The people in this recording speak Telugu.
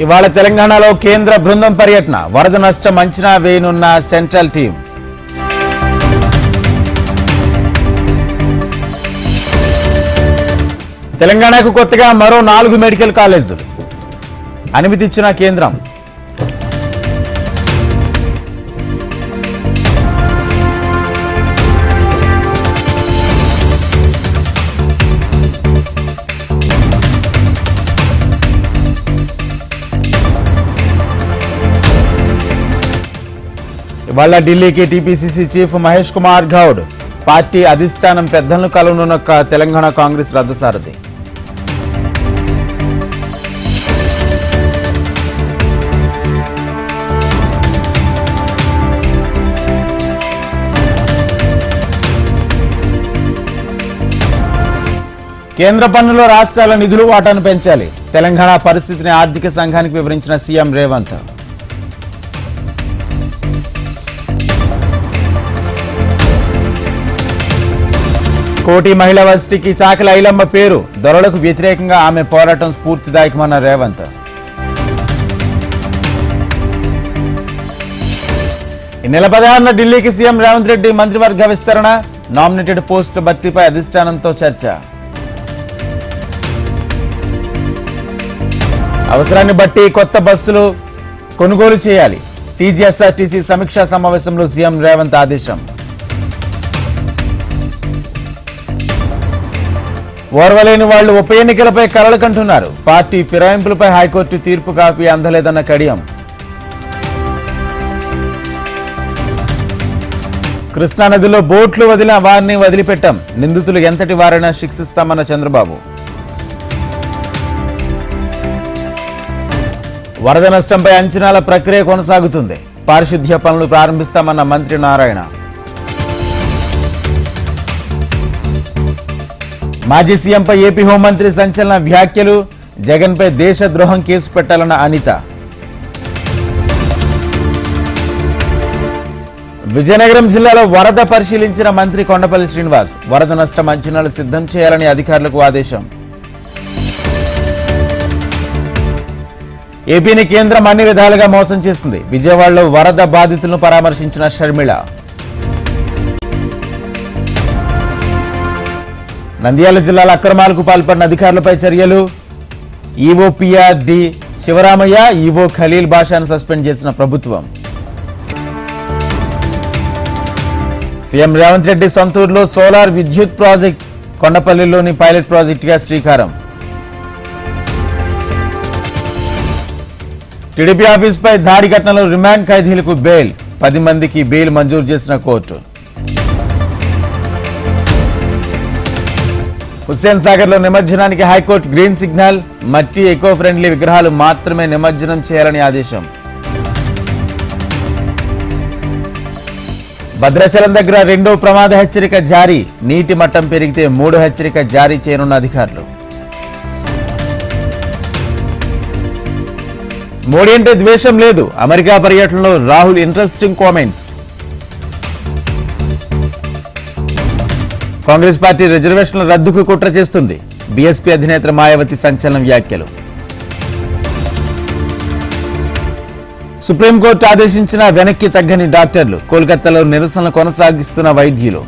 ఇవాళ తెలంగాణలో కేంద్ర బృందం పర్యటన. వరద నష్టం అంచనా వేయనున్న సెంట్రల్ టీం తెలంగాణకు కొత్తగా మరో నాలుగు మెడికల్ కాలేజీలు. అనుమతిచ్చిన కేంద్రం. ఇవాళ ఢిల్లీకి TPCC chief Mahesh Kumar Goud party అధిష్టానం పెద్దలను కలవనున్న తెలంగాణ కాంగ్రెస్ రద్దసారథి కేంద్ర పన్నులో రాష్ట్రాల నిధులు వాటాను పెంచాలి. తెలంగాణ పరిస్థితిని ఆర్థిక సంఘానికి వివరించిన సీఎం రేవంత్. కోటి మహిళా వర్సిటీకి చాకల ఐలమ్మ పేరు. దొరలకు వ్యతిరేకంగా ఆమె పోరాటం స్ఫూర్తిదాయకమన్న రేవంత్. ఈ నెల పదహారున ఢిల్లీకి సీఎం రేవంత్ రెడ్డి మంత్రివర్గ విస్తరణ నామినేటెడ్ పోస్ట్ భర్తీపై అధిష్టానంతో చర్చ. అవసరాన్ని బట్టి కొత్త బస్సులు కొనుగోలు చేయాలి. టీజీఎస్ఆర్టీసీ సమీక్షా సమావేశంలో సీఎం రేవంత్ ఆదేశం. ఓర్వలేని వాళ్ళు ఉప ఎన్నికలపై కలలు కంటున్నారు. పార్టీ ఫిరాయింపులపై హైకోర్టు తీర్పు కాపీ అందలేదన్న కడియం. కృష్ణానదిలో బోట్లు వదిలిన వారిని వదిలిపెట్టాం. నిందితులు ఎంతటి వారైనా శిక్షిస్తామన్న చంద్రబాబు. వరద నష్టంపై అంచనాల ప్రక్రియ కొనసాగుతుంది. పారిశుద్ధ్య పనులు ప్రారంభిస్తామన్న మంత్రి నారాయణ. మాజీ సీఎంపై ఏపీ హోంమంత్రి సంచలన వ్యాఖ్యలు జగన్పై దేశద్రోహం కేసు పెట్టాలన్న అనిత. విజయనగరం జిల్లాలో వరద పరిశీలించిన మంత్రి కొండపల్లి శ్రీనివాస్ వరద నష్టం అంచనాలు సిద్ధం చేయాలని అధికారులకు ఆదేశం. ఏపీని కేంద్రం అన్ని విధాలుగా మోసం చేస్తుంది. విజయవాడలో వరద బాధితులను పరామర్శించిన షర్మిళ నంద్యాల జిల్లాలో అక్రమాలకు పాల్పడిన అధికారులపై చర్యలు. ఈవో శివరామయ్య ఈవో ఖలీల్ బాషాను సస్పెండ్ చేసిన ప్రభుత్వం. సీఎం రేవంత్ రెడ్డి సొంతూరులో సోలార్ విద్యుత్ ప్రాజెక్ట్ కొండపల్లిలోని పైలట్ ప్రాజెక్టుగా శ్రీకారం. టీడీపీ ఆఫీసుపై దాడి ఘటనలో రిమాండ్ ఖైదీలకు బెయిల్. పది మందికి బెయిల్ మంజూరు చేసిన కోర్టు. హుస్సేన్ సాగర్లో నిమజ్జనానికి హైకోర్టు గ్రీన్ సిగ్నల్. మట్టి ఎకో ఫ్రెండ్లీ విగ్రహాలు మాత్రమే నిమజ్జనం చేయాలని ఆదేశం. భద్రాచలం దగ్గర రెండో ప్రమాద హెచ్చరిక జారీ. నీటి మట్టం పెరిగితే మూడు హెచ్చరిక జారీ చేయనున్న అధికారులు. మోడీ అంటే ద్వేషం లేదు. అమెరికా పర్యటనలో Rahul interesting comments. Congress party రిజర్వేషన్ల రద్దుకు కుట్ర చేస్తుంది. బీఎస్పీ అధినేత మాయావతి సంచలన వ్యాఖ్యలు. సుప్రీంకోర్టు ఆదేశించిన వెనక్కి తగ్గని డాక్టర్లు కోల్కతాలో నిరసనలు కొనసాగిస్తున్న వైద్యులు.